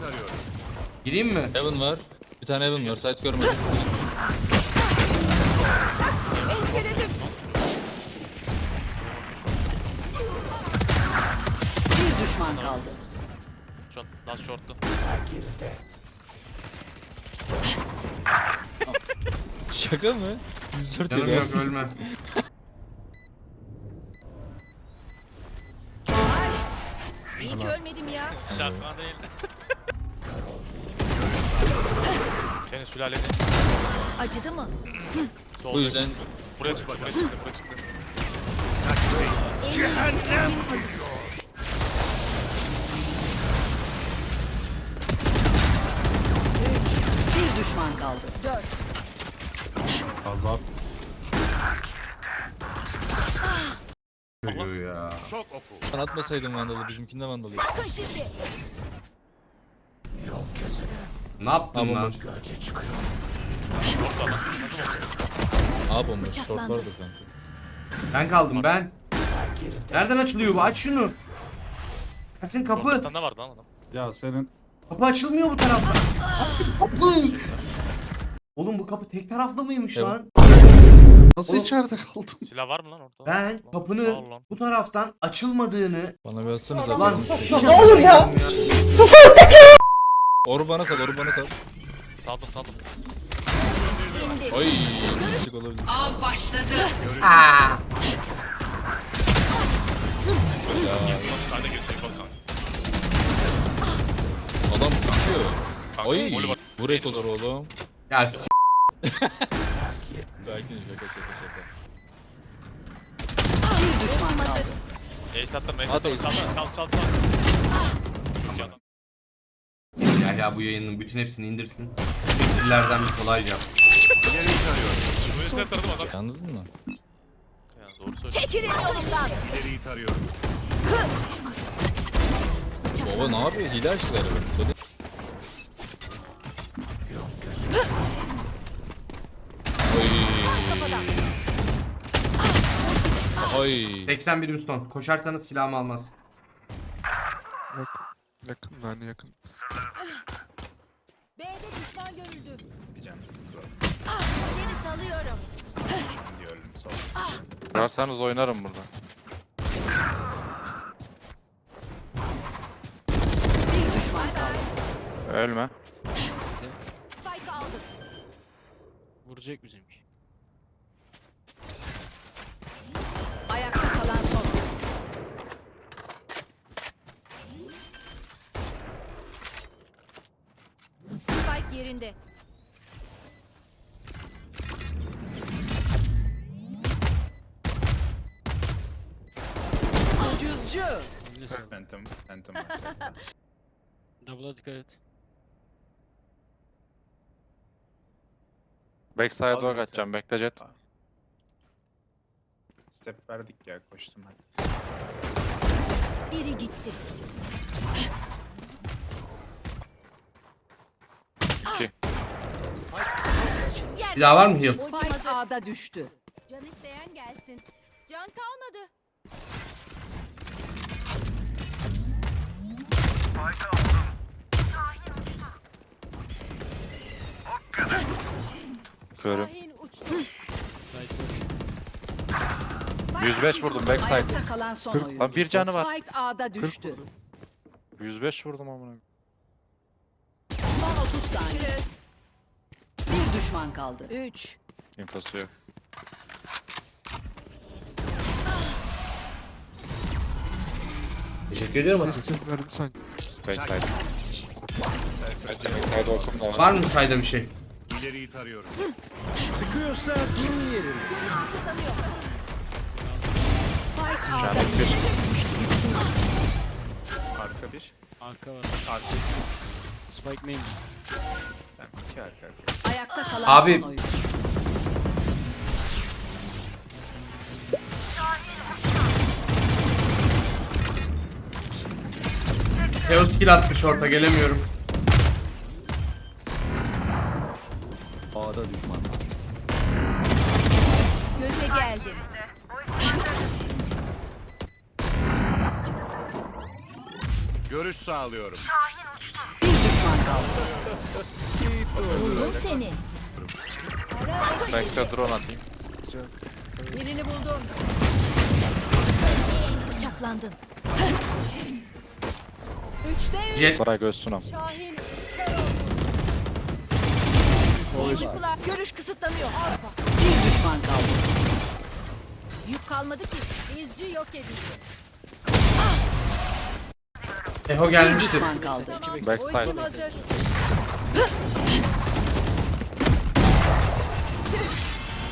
tarıyorum. Gireyim mi? Heaven var. Bir tane Heaven var. Site görmedim. Enseledim. Bir düşman kaldı. Short, last short'tu. Şaka mı? 104 Canım yedi. yok ölme. Ölmedim ya. Şarkına değil. Senin sülaleni Acıdı mı? solda. Bu yüzden Buraya çıktı, buraya çıktı, buraya çıktı. Üç. Bir düşman kaldı. Dört. Azap. Çocuğu ya. Şok oku. ben atmasaydım Vandal'ı. Bizimkinde Vandal'ı. Bakın şimdi. Ne yaptın Tamam, lan? boş. A bomba. Short Bıçaklandı. vardır sanki. Ben kaldım ben. Nereden açılıyor bu? Aç şunu. Ersin kapı. tane vardı lan adam. Ya senin Kapı açılmıyor bu taraftan. Kapı. Oğlum bu kapı tek taraflı mıymış Evet. lan? Nasıl Oğlum- içeride kaldın? Silah var mı lan orada? Ben Lan, sağ kapının lan. bu taraftan açılmadığını Bana bir atsanıza. Lan Lan. hiç anlamadım ya. Oru bana sal, oru bana sal. Saldım, saldım. Oy. Küçük olabilir. Av başladı. Bakalım. Adam tutuyor. Kanka, Oy. golü var. Bu rate olur oğlum. Ya s- Sakin şaka şaka şaka. Bir düşman kaldı. Ace attım, ace Hadi attım. Çal, çal, çal, çal. Çok iyi adam. ya ya bu yayının bütün hepsini indirsin. Fikirlerden bir. İleriyi tarıyorum. Bu yüzden taradım adam. Anladın mı? Yani doğru söylüyor. Çekilin yolumdan. Baba ne yapıyor? Hile açtılar. Böyle. Oy. Oy. 81 Houston. Koşarsanız silahımı almaz. Yok. Yakın yani yakın. B'de düşman görüldü. Bir can. Ah, seni salıyorum. Diyorum sol. Ararsanız oynarım burada. Bir düşman kaldı. Ölme. Spike aldım. Vuracak bizimki. Yerinde. Ucuzcu. Phantom. Phantom. Double'a dikkat et. Backside'a doğru kaçacağım. Bekle jet. Step verdik ya koştum hadi. Biri gitti. İki. Bir daha var mı heal? Spike A'da düştü. Can isteyen gelsin. Can kalmadı. Körüm. Uçtu. 105 vurdum backside. Ayakta kalan son oyuncu. Lan bir canı var. Spike A'da düştü. 105 vurdum amına. Son 30 saniye. Düşman kaldı. 3. İnfosu yok. Teşekkür ediyorum. Destek verdi sanki. Backside. Backside olsun da. Var mı sayda bir şey? İleriyi tarıyorum. Spike A'da Canım bir. Arka bir. Arka var. Arka Spike main. Tamam iki şey arka. Ayakta kalan Abi- son oyun. Teo skill atmış orta gelemiyorum. A'da düşman var. Göze geldim. Görüş sağlıyorum. Buldum seni. Back'te drone atayım. Birini buldum. Bıçaklandın. Üçte üç. Jet Koray göğsüne. Şahin. Çocuklar görüş kısıtlanıyor. Arpa. Bir düşman kaldı. Yük kalmadı ki. İzci yok edildi. Eho Bir gelmiştir. kaldı. Backside.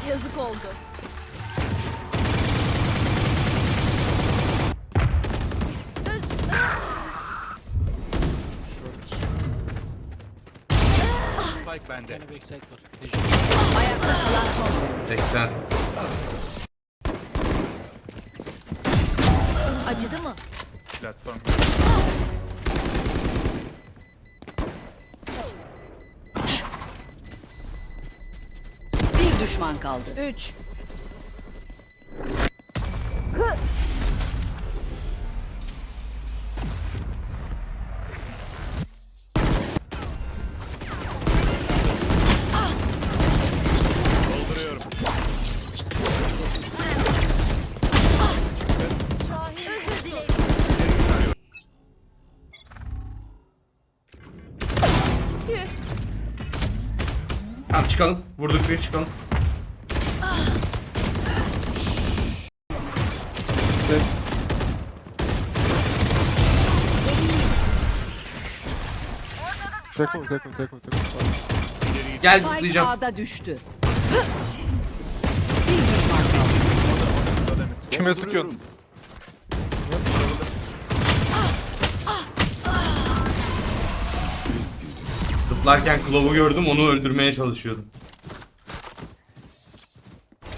Yazık oldu. Spike Bir bende. tane backside var. Tecrübe. Ayakta kalan son oyuncu. 80. Acıdı mı? Platform. Bir düşman kaldı. Üç. Çıkalım. Vurduk bir çıkalım. Tekme tekme tekme tekme. Gel Spike zıplayacağım. A'da düştü. Bir düşman kaldı. Kime sıkıyorsun? Zıplarken Klov'u gördüm onu öldürmeye çalışıyordum.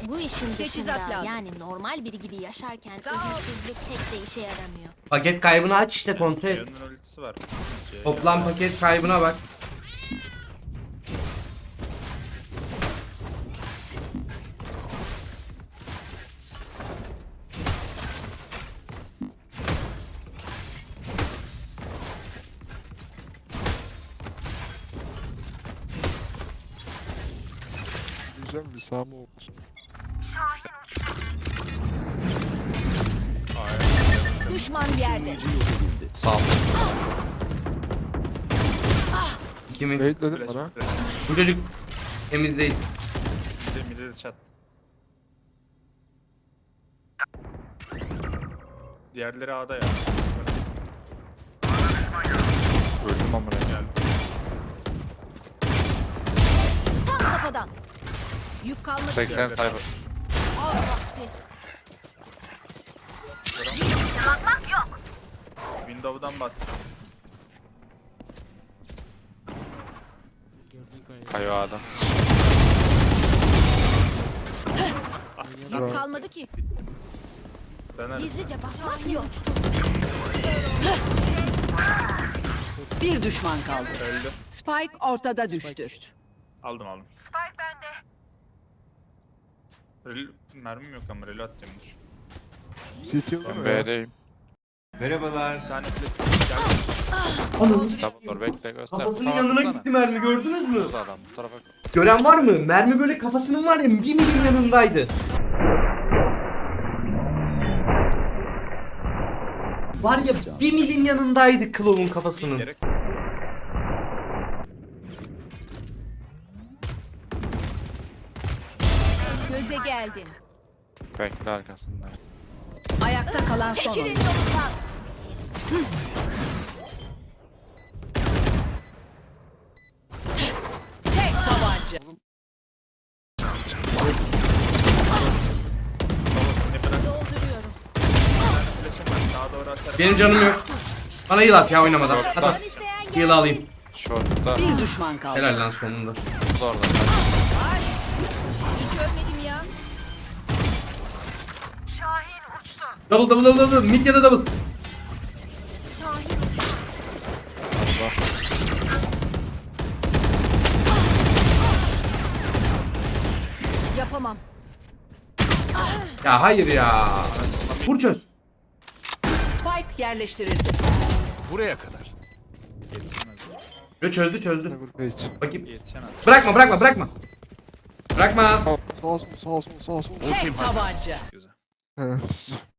Bu işin Teçhizat dışında lazım. yani normal biri gibi yaşarken Sağ ol. ölümsüzlük pek de işe yaramıyor. Paket kaybını aç işte kontrol et. Yanın ultisi var. Toplam paket kaybına bak. Sağ mı oldu? Düşman yerde. Sağ ol. Kimin? Baitledim bana. Bu çocuk temiz değil. Bir de mide de çat. Diğerleri A'da ya. Öldüm amına. Geldi. Tam kafadan. Yük kalmadı. 80 cyber. Al vakti. Window'dan bastım. Gördün kayı. Kayo A'da. Yük kalmadı ki. Denerim. Gizlice bakmak yok. Bir düşman kaldı. Öldü. Spike ortada Spike düştü. düştü. Aldım aldım. Spike bende. Rel mermim yok ama reload atıyormuş. CT değil Ben ya? B'deyim. Bir tane flash geldi. Double door bekle göster. Kafasının Tamam, yanına tutsana. gitti mermi gördünüz mü? Adam bu tarafa. Gören var mı? Mermi böyle kafasının var ya bir milim yanındaydı. Var ya bir milim yanındaydı Klov'un kafasının. Gerek. Geldin. Bekle arkasında. Ayakta kalan son Çekilin yolundan. Tek tabanca. Dolduruyorum. Benim canım yok. Bana heal at ya oynamadan. Hadi Can at. isteyen alayım. Short'ta. Bir düşman kaldı. Helal lan sonunda. Orada. Hiç görmedim Double double double double. Mid ya da double. Yapamam. Ya hayır ya. Vur çöz. Spike yerleştirildi. Buraya kadar. Yetişemez. Yo çözdü çözdü. Wait. Bakayım. Yetişemez. Bırakma bırakma bırakma. Bırakma. Sağ, olsun sağ olsun sağ olsun. Tek tabanca. Güzel.